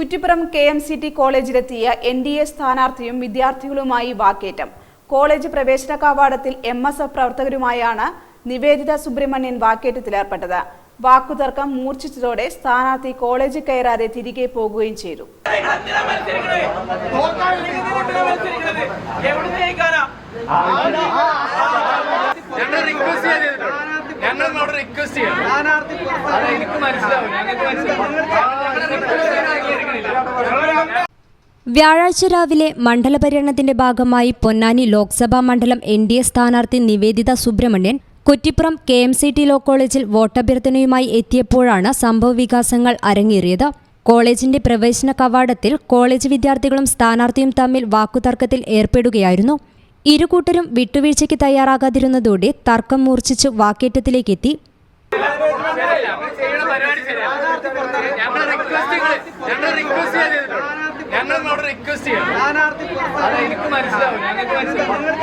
Kuttippuram K M C T കോളേജിലെത്തിയ N D A സ്ഥാനാർത്ഥിയും വിദ്യാർത്ഥികളുമായി വാക്കേറ്റം. കോളേജ് പ്രവേശന കവാടത്തിൽ എം എസ് എഫ് പ്രവർത്തകരുമായാണ് നിവേദിത സുബ്രഹ്മണ്യൻ വാക്കേറ്റത്തിലേർപ്പെട്ടത്. വാക്കുതർക്കം മൂർച്ഛിച്ചതോടെ സ്ഥാനാർത്ഥി കോളേജ് കയറാതെ തിരികെ പോകുകയും ചെയ്തു. ഞങ്ങൾ റിക്വസ്റ്റ് ചെയ്യാം ഞങ്ങൾ അവിടെ റിക്വസ്റ്റ് ചെയ്യണം അത് എനിക്ക് മനസ്സിലാവും ഞങ്ങൾക്ക് മനസ്സിലാവും ഞങ്ങൾ റിക്വസ്റ്റ് ചെയ്യാൻ അംഗീകരിക്കണില്ല വ്യാഴാഴ്ച രാവിലെ മണ്ഡലപര്യടനത്തിന്റെ ഭാഗമായി പൊന്നാനി ലോക്സഭാ മണ്ഡലം എൻ ഡി എ സ്ഥാനാർത്ഥി Nivedita Subramanian Kuttippuram K M C T law കോളേജിൽ വോട്ടഭ്യർത്ഥനയുമായി എത്തിയപ്പോഴാണ് സംഭവവികാസങ്ങൾ അരങ്ങേറിയത്. കോളേജിന്റെ പ്രവേശന കവാടത്തിൽ കോളേജ് വിദ്യാർത്ഥികളും സ്ഥാനാർത്ഥിയും തമ്മിൽ വാക്കുതർക്കത്തിൽ ഏർപ്പെടുകയായിരുന്നു. ഇരുകൂട്ടരും വിട്ടുവീഴ്ചയ്ക്ക് തയ്യാറാകാതിരുന്നതോടെ തർക്കം മൂർച്ഛിച്ച് വാക്കേറ്റത്തിലേക്കെത്തി ഞങ്ങൾ ചെയ്യണ പരിപാടി ശരിയല്ല. ഞങ്ങൾ റിക്വസ്റ്റ് ഞങ്ങൾ റിക്വസ്റ്റ് ചെയ്തിട്ടുണ്ട് ഞങ്ങൾ അവിടെ റിക്വസ്റ്റ് ചെയ്യണം അത് എനിക്ക് മനസ്സിലാവും ഞങ്ങൾക്ക് മനസ്സിലാവും ഞങ്ങൾ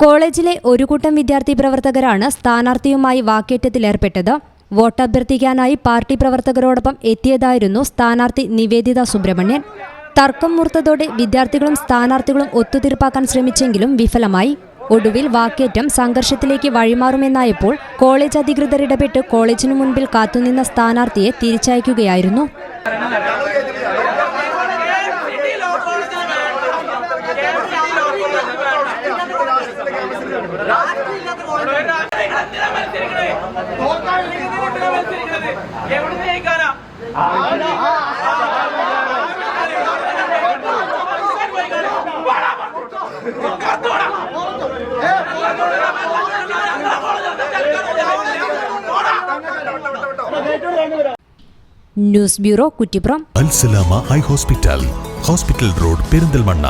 കോളേജിലെ ഒരു കൂട്ടം വിദ്യാർത്ഥി പ്രവർത്തകരാണ് സ്ഥാനാർത്ഥിയുമായി വാക്കേറ്റത്തിലേർപ്പെട്ടത്. വോട്ടഭ്യർത്ഥിക്കാനായി പാർട്ടി പ്രവർത്തകരോടൊപ്പം എത്തിയതായിരുന്നു സ്ഥാനാർത്ഥി നിവേദിത സുബ്രഹ്മണ്യൻ. തർക്കം മൂർത്തതോടെ വിദ്യാർത്ഥികളും സ്ഥാനാർത്ഥികളും ഒത്തുതീർപ്പാക്കാൻ ശ്രമിച്ചെങ്കിലും വിഫലമായി. ഒടുവിൽ വാക്കേറ്റം സംഘർഷത്തിലേക്ക് വഴിമാറുമെന്നായപ്പോൾ കോളേജ് അധികൃതർ ഇടപെട്ട് കോളേജിനു മുൻപിൽ കാത്തുനിന്ന സ്ഥാനാർത്ഥിയെ തിരിച്ചയക്കുകയായിരുന്നു. News bureau Kuttippuram. Alsalama high hospital. Hospital road Perinthalmanna.